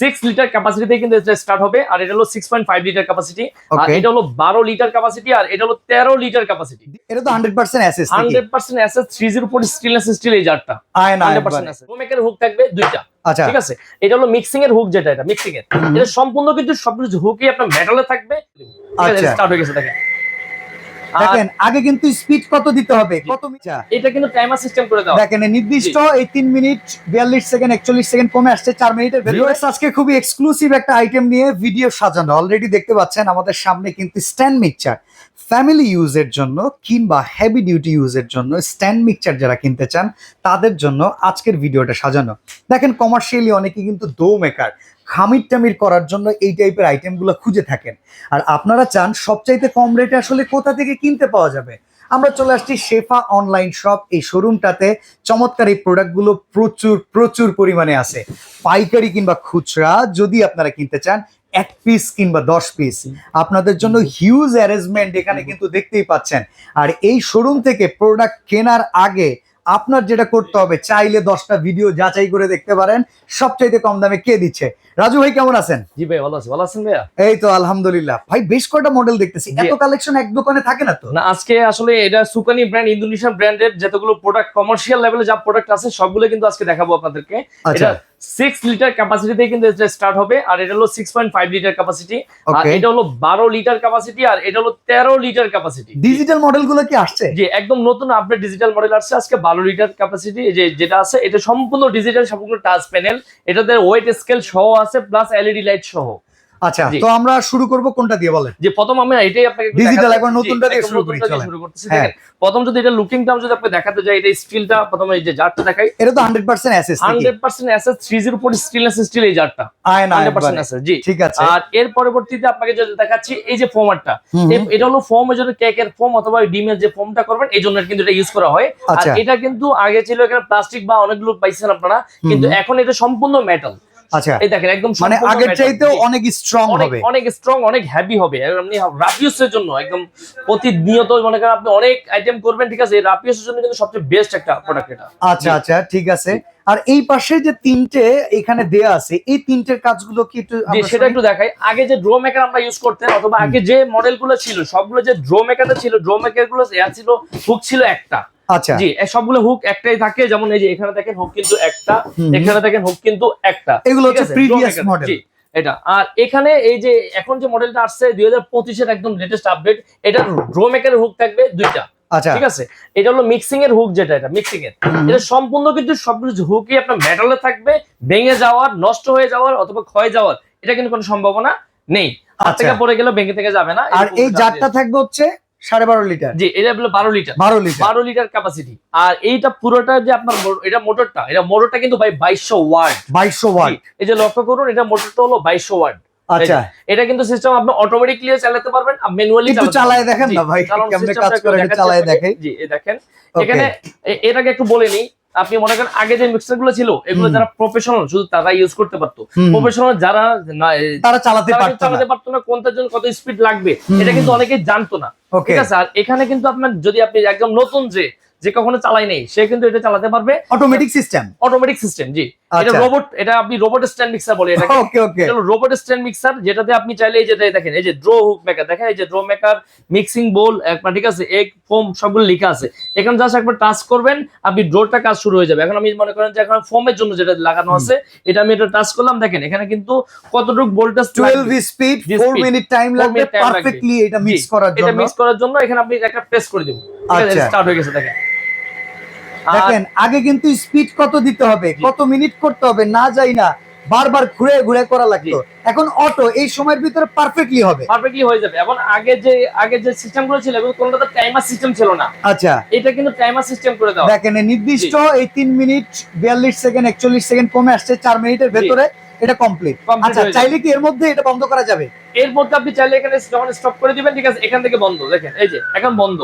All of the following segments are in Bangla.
সিক্স লিটার ক্যাপাসিটিতে কিন্তু এটা স্টার্ট হবে আর এটা হলো six point five litre capacity আর এটা হলো বারো লিটার ক্যাপাসিটি আর এটা হলো তেরো লিটার ক্যাপাসিটি এটা তো hundred percent SS hundred percent SS three zero four stainless steel এই জারটা আয় না হান্ড্রেড একবারে। পার্সেন্ট অ্যাসেস হোমেকের হুক থাকবে দুইটা আচ্ছা। ঠিক আছে? এটা হলো মিক্সিং এর হুক যেটা এটা মিক্সিং এর। এটা সম্পূর্ণ কিন্তু সবকিছু হুকই আপনার মেটালে থাকবে। আচ্ছা। স্টার্ট হয়ে গেছে দেখেন। দেখেন আগে কিন্তু স্পিড কত দিতে হবে? কত এটা কিন্তু টাইমার সিস্টেম করে দেওয়া। দেখেন এই নির্দিষ্ট এই তিন মিনিট বিয়াল্লিশ সেকেন্ড একচল্লিশ সেকেন্ড কমে আসছে চার মিনিটের ভিউয়ার্স আজকে খুবই এক্সক্লুসিভ একটা আইটেম নিয়ে ভিডিও সাজানো। অলরেডি দেখতে পাচ্ছেন আমাদের সামনে কিন্তু স্ট্যান্ড মিক্সচার ফ্যামিলি ইউজের জন্য কিংবা হেভি ডিউটি ইউজের জন্য স্ট্যান্ড মিক্সচার যারা কিনতে চান তাদের জন্য আজকের ভিডিওটা সাজানো। দেখেন কমার্শিয়ালি অনেকে কিন্তু দো মেকার খামির টামির করার জন্য এই টাইপের আইটেমগুলো খুঁজে থাকেন। আর আপনারা চান সবচাইতে কম রেটে আসলে কোথা থেকে কিনতে পাওয়া যাবে। আমরা চলে আসছি শেফা অনলাইন শপ এই শোরুমটাতে চমৎকার এই প্রোডাক্টগুলো প্রচুর প্রচুর পরিমাণে আছে। পাইকারি কিংবা খুচরা, যদি আপনারা কিনতে চান, এক পিস কিংবা দশ পিস আপনাদের জন্য হিউজ অ্যারেঞ্জমেন্ট এখানে কিন্তু দেখতেই পাচ্ছেন। আর এই শোরুম থেকে প্রোডাক্ট কেনার আগে আপনার যেটা করতে হবে, চাইলে দশটা ভিডিও যাচাই করে দেখতে পারেন। সবচাইতে কম দামে কে দিচ্ছে? রাজু ভাই কেমন আছেন? জি ভাই ভালো আছে। ভালো আছেন ভাইয়া? এই তো আলহামদুলিল্লাহ। ভাই বেশ কয়টা মডেল দেখতেছি। এত কালেকশন এক দোকানে থাকে না তো? না আজকে আসলে এটা সুকানি ব্র্যান্ড ইন্দোনেশিয়ান ব্র্যান্ডের যতগুলো প্রোডাক্ট কমার্শিয়াল লেভেলে যা প্রোডাক্ট আছে সবগুলো কিন্তু আজকে দেখাবো আপনাদেরকে। আচ্ছা। এটা সিক্স লিটার ক্যাপাসিটিতে কিন্তু এটা স্টার্ট হবে আর এটা হলো six point five litre capacity আর এটা হলো বারো লিটার ক্যাপাসিটি আর এটা হলো তেরো লিটার ক্যাপাসিটি ডিজিটাল মডেলগুলো কি আসছে? যে একদম নতুন আপডেট ডিজিটাল মডেল আসছে। আজকে বারো লিটার ক্যাপাসিটি যে যেটা আছে এটা সম্পূর্ণ ডিজিটাল সম্পূর্ণ টাচ প্যানেল এটাতে ওয়েট স্কেল সহ আছে। প্লাস এলইডি লাইট সহ। আচ্ছা তো আমরা শুরু করব কোনটা দিয়ে বলেন? যে প্রথম আমি এটাই আপনাকে একবার নতুনটা দিয়ে শুরু করি, চলেন। শুরু করতেছি হ্যাঁ। দেখেন প্রথম যদি এটা লুকিংটাও যদি আপনি দেখাতে যাই এটা স্টিলটা প্রথমে এই যে জারটা দেখাই। এটা তো hundred percent SS hundred percent SS three zero stainless steel এই জারটা আয় না হান্ড্রেড পার্সেন্ট একবারে। অ্যাসেস জি। ঠিক আছে। আর এর পরবর্তীতে আপনাকে যদি দেখাচ্ছি এই যে ফোমারটা। এটা হলো ফোমের জন্য কেকের ফোম অথবা ডিমের যে ফোমটা করবেন এই জন্য কিন্তু এটা ইউজ করা হয়। আর আচ্ছা। এটা কিন্তু আগে ছিল এখানে প্লাস্টিক বা অনেকগুলো পাইছেন আপনারা কিন্তু এখন এটা সম্পূর্ণ মেটাল আচ্ছা এই দেখেন একদম মানে আগের চাইতেও অনেক স্ট্রং হবে। অনেক স্ট্রং অনেক হ্যাভি হবে। আপনি জন্য একদম প্রতিনিয়ত মনে করেন আপনি অনেক আইটেম করবেন ঠিক আছে? রাফিউস এর জন্য কিন্তু সবচেয়ে বেস্ট একটা প্রোডাক্ট এটা। আচ্ছা আচ্ছা ঠিক আছে। আর এই পাশে যে তিনটে এখানে দেয়া আছে এই তিনটের কাজগুলো কি একটু সেটা একটু দেখাই। আগে যে ড্রো মেকার আমরা ইউজ করতেন অথবা আগে যে মডেলগুলো ছিল সবগুলো যে ড্রো মেকারটা ছিল ড্রো মেকারগুলো ছিল হুক ছিল একটা। আচ্ছা। জি সবগুলো হুক একটাই থাকে যেমন এই যে এখানে দেখেন হুক কিন্তু একটা এখানে দেখেন হুক কিন্তু একটা। এগুলো হচ্ছে প্রিভিয়াস মডেল এটা। আর এখানে এই যে এখন যে মডেলটা আসছে দুই হাজার পঁচিশের একদম লেটেস্ট আপডেট এটা ড্রো মেকারের হুক থাকবে দুইটা। আচ্ছা। ঠিক আছে? এটা হলো মিক্সিং এর হুক যেটা এটা মিক্সিং এর। এটা সম্পূর্ণ কিন্তু সবকিছু হুকই আপনার মেটালে থাকবে ভেঙে যাওয়ার নষ্ট হয়ে যাওয়ার অথবা ক্ষয় যাওয়ার এটা কিন্তু কোনো সম্ভাবনা নেই। হাত আচ্ছা। থেকে পড়ে গেলে ভেঙে থেকে যাবে না। আর এই জারটা থাকবে হচ্ছে সাড়ে বারো লিটার। জি এটা হলো বারো লিটার। বারো লিটার। বারো লিটার ক্যাপাসিটি আর এইটা পুরোটা যে আপনার এটা মোটরটা এটা মোটরটা কিন্তু ভাই বাইশশো ওয়ার্ড বাইশশো ওয়াট। এই যে লক্ষ্য করুন এটা মোটরটা হলো বাইশশো আচ্ছা। এটা কিন্তু সিস্টেম আপনি অটোমেটিকলি চালাতে পারবেন ম্যানুয়ালি একটু চালায় দেখেন না ভাই, কেমনে কাজ করে একটু চালায় দেখাই। জি এই দেখেন। এখানে এ- আগে একটু বলে নিই আপনি মনে করেন আগে যে মিক্সারগুলো ছিল এগুলো যারা প্রফেশনাল শুধু তারা ইউজ করতে পারতো। প্রফেশনাল যারা তারা চালাতে পারতো না। চালাতে পারতো না কোনটার জন্য কত স্পিড লাগবে এটা কিন্তু অনেকেই জানতো না। ঠিক আছে? আর এখানে কিন্তু আপনার যদি আপনি একদম নতুন যে যে কখনো চালাই নেই সে কিন্তু এটা চালাতে পারবে। অটোমেটিক সিস্টেম অটোমেটিক সিস্টেম জি। এটা আচ্ছা। রোবট এটা আপনি রোবট স্ট্যান্ড মিক্সার বলে এটা okay okay robot stand mixer যেটাতে আপনি চাইলে এই যে দেখেন এই যে ড্রো হুক মেকার দেখেন এই যে ড্রো মেকার মিক্সিং বোল একবার ঠিক আছে এক ফোম সবগুলো লেখা আছে। এখানে জাস্ট একবার টাচ করবেন আপনি ড্রোটা কাজ শুরু হয়ে যাবে। এখন আমি মনে করেন যে এখন ফোমের জন্য যেটা লাগানো আছে এটা আমি এটা টাচ করলাম। দেখেন এখানে কিন্তু কতটুকু ভোল্টেজ 12 স্পিড 4 মিনিট টাইম লাগবে। পারফেক্টলি এটা মিক্স করার জন্য। করার জন্য এখানে আপনি একটা প্রেস করে দিব আচ্ছা। স্টার্ট হয়ে গেছে দেখেন। দেখেন আগে কিন্তু স্পিড কত দিতে হবে কত মিনিট করতে হবে না যাই না বারবার ঘুরে ঘুরে করা লাগতো। এখন অটো এই সময়ের ভিতরে পারফেক্টলি হবে। পারফেক্টলি হয়ে যাবে। এখন আগে যে আগে যে সিস্টেমগুলো ছিল এগুলো কোনটাতে টাইমার সিস্টেম ছিল না। আচ্ছা। এটা কিন্তু টাইমার সিস্টেম করে দেওয়া। দেখেন নির্দিষ্ট এই তিন মিনিট বিয়াল্লিশ সেকেন্ড একচল্লিশ সেকেন্ড কমে আসছে চার মিনিটের ভেতরে। এটা কমপ্লিট আচ্ছা চাইলে কি এর মধ্যে এটা বন্ধ করা যাবে? এর মধ্যে আপনি চাইলে এখানে যখন স্টপ করে দিবেন ঠিক আছে এখান থেকে বন্ধ দেখেন এই যে এখন বন্ধ।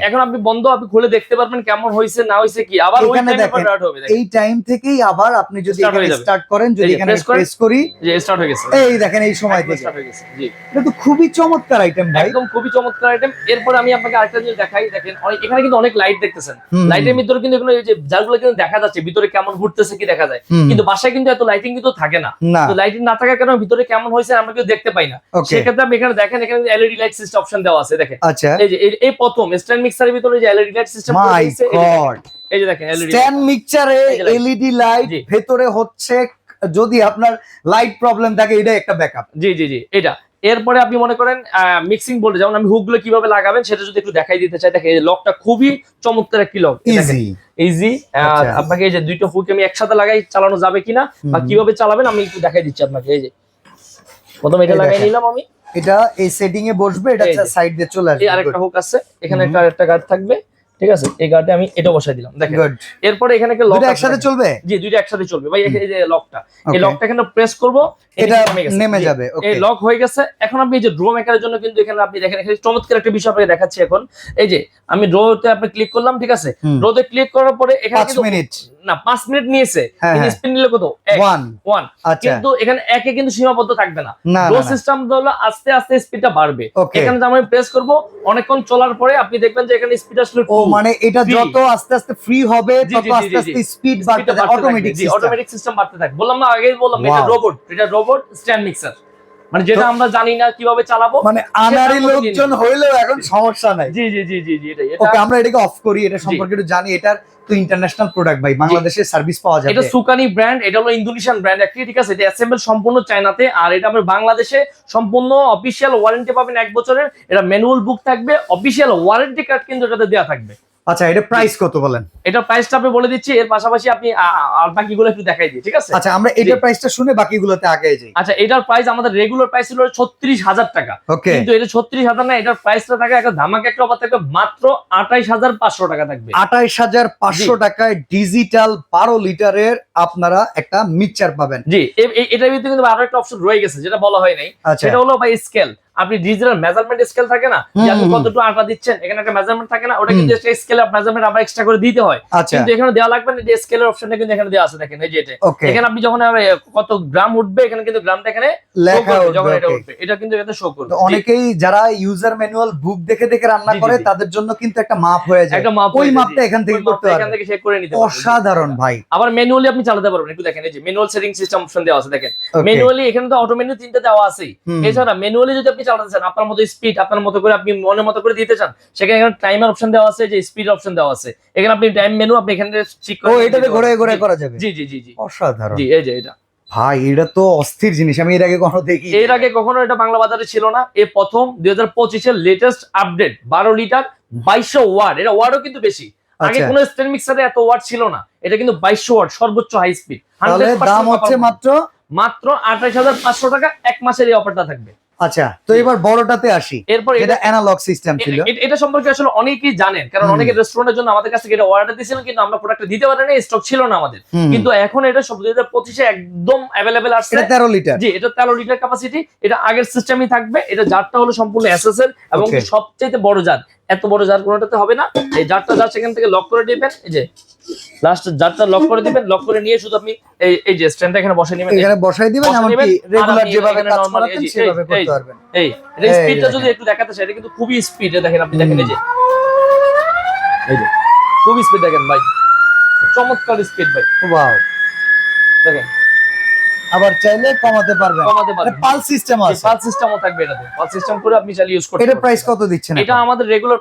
এখন আপনি বন্ধ আপনি খুলে দেখতে পারবেন কেমন হয়েছে না হয়েছে কি। আবার ওই টাইমে স্টার্ট হবে এই টাইম থেকেই আবার আপনি যদি এখানে স্টার্ট করেন যদি এখানে প্রেস করি যে স্টার্ট হয়ে গেছে। এই দেখেন এই সময় থেকে। স্টার্ট হয়ে গেছে জি। এটা তো খুবই চমৎকার আইটেম ভাই। একদম খুবই চমৎকার আইটেম এরপরে আমি আপনাকে আরেকটা জিনিস দেখাই দেখেন অনেক- এখানে কিন্তু অনেক লাইট দেখতেছেন। লাইটের ভিতরে কিন্তু এগুলো যে যারগুলো কিন্তু দেখা যাচ্ছে ভিতরে কেমন ঘুরতেছে কি দেখা যায়। কিন্তু বাসায় কিন্তু এত লাইটিং কিন্তু থাকে না। তো লাইটিং না থাকার কারণে ভিতরে কেমন হয়েছে আমরা কেউ দেখতে পাই না। সেক্ষেত্রে আপনি এখানে দেখেন এখানে এলইডি লাইট সিস্টেম অপশন দেওয়া আছে দেখেন। আচ্ছা। এই যে এই- এই প্রথম স্ট্যান্ড মিক্সারের ভিতরে যে LED light system my God এই যে দেখেন LED stand light। LED light. ভেতরে হচ্ছে যদি আপনার লাইট প্রবলেম থাকে এটা একটা ব্যাকআপ জি জি জি এটা। এরপরে আপনি মনে করেন মিক্সিং বোর্ডে যেমন আমি হুকগুলো কীভাবে লাগাবেন সেটা যদি একটু দেখাই দিতে চাই দেখেন এই লকটা খুবই চমৎকার একটি লক ইজি ইজি। আপনাকে এই যে দুইটা হুক আমি একসাথে লাগাই চালানো যাবে কিনা বা কীভাবে চালাবেন আমি একটু দেখাই দিচ্ছি আপনাকে এই যে। প্রথম এটা লাগাই নিলাম আমি। এটা এই সেটিং এ বসবে এটা সাইড দিয়ে চলে আসবে। আরেকটা হুক আছে এখানে। একটা আরেকটা গার্ড থাকবে। ঠিক আছে? এই গার্ডে আমি এটা বসাই দিলাম। দেখেন এরপরে এখানে একটা লক একসাথে চলবে? জি দুইটা একসাথে চলবে। ভাই এই যে লকটা এই লকটা এখানে প্রেস করব এটা নেমে যাবে ওকে এই লক হয়ে গেছে। এখন আপনি এই যে ড্রো মেকারের জন্য কিন্তু এখানে আপনি দেখেন এখানে চমৎকার একটা বিষয় আপনাকে দেখাচ্ছি এখন। এই যে আমি ড্রোতে আপনি ক্লিক করলাম ঠিক আছে? ড্রোতে ক্লিক করার পরে এখানে পাঁচ কিন্তু মিনিট না পাঁচ মিনিট নিয়েছে। হ্যাঁ, হ্যাঁ। স্পিন নিলে কত? এক ওয়ান ওয়ান আচ্ছা। কিন্তু এখানে একে কিন্তু সীমাবদ্ধ থাকবে না। ড্রো সিস্টেম হলো আস্তে আস্তে স্পিডটা বাড়বে। এখানে আমি প্রেস করব অনেকক্ষণ চলার পরে আপনি দেখবেন যে এখানে স্পিড আসলে মানে এটা যত আস্তে আস্তে ফ্রি হবে তত আস্তে আস্তে। স্পিড বাড়তে থাকে অটোমেটিক অটোমেটিক সিস্টেম বাড়তে থাকে। বললাম না আগেই বললাম এটা রোবট এটা রোবট স্ট্যান্ড মিক্সার মানে যেটা আমরা জানি না কীভাবে চালাবো মানে আনারি লোকজন হইলেও এখন সমস্যা নাই। জি জি জি জি জি এটাই এটা ওকে আমরা এটাকে অফ করি এটা সম্পর্কে একটু জানি এটার তো ইন্টারন্যাশনাল প্রোডাক্ট ভাই বাংলাদেশে সার্ভিস পাওয়া এটা সুকানি ব্র্যান্ড এটা হলো ইন্দোনেশিয়ান ব্র্যান্ড একটি ঠিক আছে? এটা অ্যাসেম্বল সম্পূর্ণ চায়নাতে আর এটা আমরা বাংলাদেশে সম্পূর্ণ অফিসিয়াল ওয়ারেন্টি পাবেন এক বছরের। এটা ম্যানুয়াল বুক থাকবে অফিসিয়াল ওয়ারেন্টি কার্ড কিন্তু এটাতে দেওয়া থাকবে। আচ্ছা এটা প্রাইস কত বলেন? এটা প্রাইসটা আপনি বলে দিচ্ছি এর পাশাপাশি আপনি আর বাকিগুলো একটু দেখাই দিই ঠিক আছে? আচ্ছা আমরা এটার প্রাইসটা শুনে বাকিগুলোতে আগে যাই। আচ্ছা এটার প্রাইস আমাদের রেগুলার প্রাইস ছিল ছত্রিশ হাজার টাকা। ওকে কিন্তু এটা ছত্রিশ হাজার না এটার প্রাইসটা থাকে একটা ধামাকা একটা অফার থাকবে মাত্র আঠাইশ হাজার পাঁচশো টাকা থাকবে। আঠাইশ হাজার পাঁচশো টাকায় ডিজিটাল বারো লিটারের আপনারা একটা মিক্সচার পাবেন। জি এটার ভিতরে কিন্তু আরও একটা অপশন রয়ে গেছে যেটা বলা হয় নাই। আচ্ছা। সেটা হলো ভাই স্কেল আপনি ডিজিটাল মেজারমেন্ট স্কেল থাকে না যে আপনি। কতটুকু আটা দিচ্ছেন এখানে একটা মেজারমেন্ট থাকে না ওটা। কিন্তু স্কেল অফ মেজারমেন্ট আমরা এক্সট্রা করে দিতে হয়। আচ্ছা। কিন্তু এখানে দেওয়া লাগবে না যে স্কেলের অপশনটা কিন্তু এখানে দেওয়া আছে দেখেন এই যে এটা। এখানে আপনি যখন কত গ্রাম উঠবে এখানে কিন্তু গ্রামটা এখানে লেখা যখন এটা উঠবে। এটা কিন্তু এখানে শো করবে। অনেকেই যারা ইউজার ম্যানুয়াল বুক দেখে দেখে রান্না করে তাদের জন্য কিন্তু একটা মাপ হয়ে যায়। একটা মাপ ওই মাপটা এখান থেকে করতে মাপটা এখান থেকে চেক করে নিতে অসাধারণ ভাই। আবার ম্যানুয়ালি আপনি চালাতে পারবেন। একটু দেখেন এই যে ম্যানুয়াল সেটিং সিস্টেম অপশন দেওয়া আছে দেখেন। ম্যানুয়ালি এখানে তো অটো মেনু তিনটা দেওয়া হুম। এছাড়া ম্যানুয়ালি যদি আপনি চালাতে চান আপনার মতো স্পিড আপনার মতো করে আপনি মনের মতো করে দিতে চান সেখানে এখানে টাইমার অপশন দেওয়া আছে যে স্পিড অপশন দেওয়া আছে। এখানে আপনি টাইম মেনু আপনি এখানে ঠিক ও এটাতে ঘোরে ঘোরে করা যাবে? জি জি জি জি। অসাধারণ। জি এই যে এটা। ভাই এটা তো অস্থির জিনিস আমি এর আগে কখনো দেখি এর আগে কখনো এটা বাংলা বাজারে ছিল না। এ প্রথম দুই হাজার পঁচিশের লেটেস্ট আপডেট বারো লিটার বাইশশো ওয়ার্ড এটা ওয়ার্ডও কিন্তু বেশি। আগে আচ্ছা কোনো স্ট্যান্ড মিক্সারে এত ওয়াট ছিল না। এটা কিন্তু বাইশশো ওয়াট সর্বোচ্চ হাই স্পিড তাহলে দাম হচ্ছে মাত্র? মাত্র আঠাশ হাজার পাঁচশো টাকা এক মাসের এই অফারটা থাকবে। আচ্ছা তো এবার বড়টাতে আসি। এরপর এটা অ্যানালগ সিস্টেম ছিল। এটা সম্পর্কে আসলে অনেকেই জানেন কারণ অনেকে রেস্টুরেন্টের জন্য আমাদের কাছ থেকে এটা অর্ডার দিয়েছিলেন কিন্তু আমরা প্রোডাক্টটা দিতে পারি না স্টক ছিল না আমাদের। কিন্তু এখন এটা সব দুই হাজার পঁচিশে একদম অ্যাভেলেবেল আসছে। এটা তেরো লিটার জি এটা তেরো লিটার ক্যাপাসিটি এটা আগের সিস্টেমই থাকবে এটা জারটা হলো সম্পূর্ণ এসএস এর এবং সবচেয়ে বড় জার এত বড় জার কোনোটাতে হবে না। এই জারটা জার সেখান থেকে লক করে দিবেন এই যে লাস্ট জারটা লক করে দিবেন লক করে নিয়ে শুধু আপনি এই এই যে স্ট্যান্ডটা এখানে বসে নেবেন এখানে বসাই দিবেন বসাই এমনকি রেগুলার যেভাবে কাজ করাতেন সেভাবে করতে পারবেন। এই এটা এই স্পিডটা যদি একটু দেখাতে চাই এটা কিন্তু খুবই স্পিড দেখেন আপনি দেখেন এই যে। এই যে খুবই স্পিড দেখেন ভাই। চমৎকার স্পিড ভাই। ওয়াও দেখেন। আবার চাইলে কমাতে পারবেন। কমাতে পারবেন। পাল সিস্টেম আছে। পাল সিস্টেমও থাকবে এটাতে। পাল সিস্টেম করে আপনি চালিয়ে ইউজ করতে এটা প্রাইস কত দিচ্ছেন এটা আমাদের রেগুলার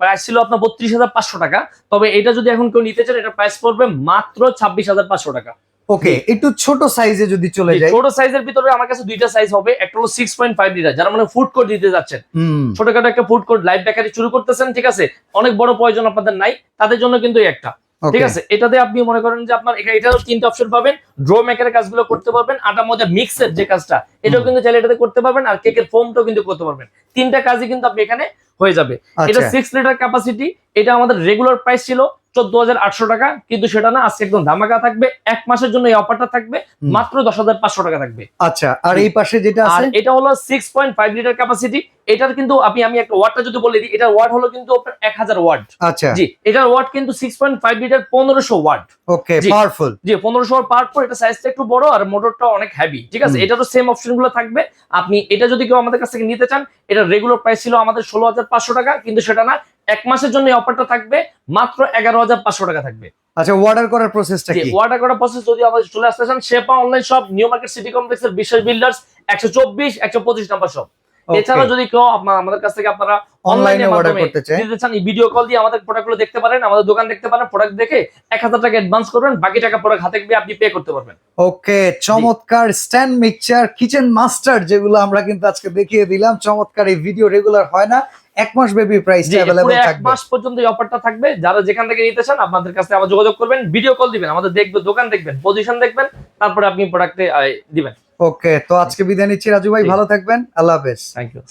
প্রাইস ছিল আপনার বত্রিশ হাজার পাঁচশো টাকা। তবে এটা যদি এখন কেউ নিতে চান এটা প্রাইস পড়বে মাত্র ছাব্বিশ হাজার পাঁচশো টাকা। ওকে একটু ছোট সাইজে যদি চলে যায় ছোট সাইজের ভিতরে আমার কাছে দুইটা সাইজ হবে। একটা হলো সিক্স পয়েন্ট ফাইভ লিটার যারা মানে ফুড কোর্ট দিতে যাচ্ছেন। ছোটখাটো একটা ফুড কোর্ট লাইভ বেকারি শুরু করতেছেন ঠিক আছে? অনেক বড় প্রয়োজন আপনাদের নাই। তাদের জন্য কিন্তু একটা। ঠিক আছে? এটাতে আপনি মনে করেন যে আপনার এখানে এটাও তিনটা অপশন পাবেন ড্রো মেকারের কাজগুলো করতে পারবেন আটা মধ্যে মিক্সের যে কাজটা এটাও কিন্তু চাইলে এটাতে করতে পারবেন আর কেকের ফোমটাও কিন্তু করতে পারবেন। তিনটা কাজই কিন্তু আপনি এখানে হয়ে যাবে। এটা সিক্স লিটার ক্যাপাসিটি এটা আমাদের রেগুলার প্রাইস ছিল চোদ্দ হাজার আটশো টাকা কিন্তু সেটা না আজকে একদম ধামাকা থাকবে। এক মাসের জন্য এই অফারটা থাকবে মাত্র দশ হাজার পাঁচশো টাকা থাকবে। আচ্ছা আর এই পাশে যেটা আর এটা হলো six point five litre capacity এটার কিন্তু আপনি আমি একটা ওয়াটটা যদি বলে দিই এটার ওয়াট হলো কিন্তু আপনার এক হাজার ওয়াট আচ্ছা। জি এটার ওয়াট কিন্তু সিক্স পয়েন্ট ফাইভ লিটার পনেরোশো ওয়াট ওকে। পাওয়ারফুল জি পনেরোশো পাওয়ার পর এটা সাইজটা একটু বড় আর মোটরটা অনেক হেভি ঠিক আছে। এটারও সেম অপশনগুলো থাকবে। আপনি এটা যদি কেউ আমাদের কাছ থেকে নিতে চান এটা রেগুলার প্রাইস ছিল আমাদের ষোলো হাজার পাঁচশো টাকা কিন্তু সেটা না এক মাসের জন্য এই অফারটা থাকবে মাত্র এগারো হাজার পাঁচশো টাকা থাকবে। আচ্ছা অর্ডার করার প্রসেসটা কি? ওয়াটার করার প্রসেস যদি আমাদের চলে আসতে চান শেপা online shop New Market City কমপ্লেক্সের বিল্ডার্স একশো চব্বিশ একশো পঁচিশ নাম্বার শপ এছাড়াও যদি কেউ আমাদের কাছ থেকে আপনারা অনলাইনে অর্ডার করতে চান এই ভিডিও কল দিয়ে আমাদের প্রোডাক্টগুলো দেখতে পারেন আমাদের দোকান দেখতে পারেন প্রোডাক্ট দেখে এক হাজার টাকা অ্যাডভান্স করবেন বাকি টাকা প্রোডাক্ট হাতে পেয়ে আপনি পে করতে পারবেন। ওকে চমৎকার স্ট্যান্ড মিক্সচার কিচেন মাস্টার যেগুলো আমরা কিন্তু আজকে দেখিয়ে দিলাম চমৎকার এই ভিডিও রেগুলার হয় না। এক মাস বেবি প্রাইস অ্যাভেলেবল পুরো এক মাস পর্যন্ত এই অফারটা থাকবে। যারা যেখান থেকে নিতে চান আপনাদের কাছে আবার যোগাযোগ করবেন ভিডিও কল দিবেন আমাদের দেখবে দোকান দেখবেন পজিশন দেখবেন তারপরে আপনি প্রোডাক্টে দিবেন। ওকে তো আজকে বিদায় নিচ্ছি রাজু ভাই ভালো থাকবেন আল্লাহ হাফেজ। Thank you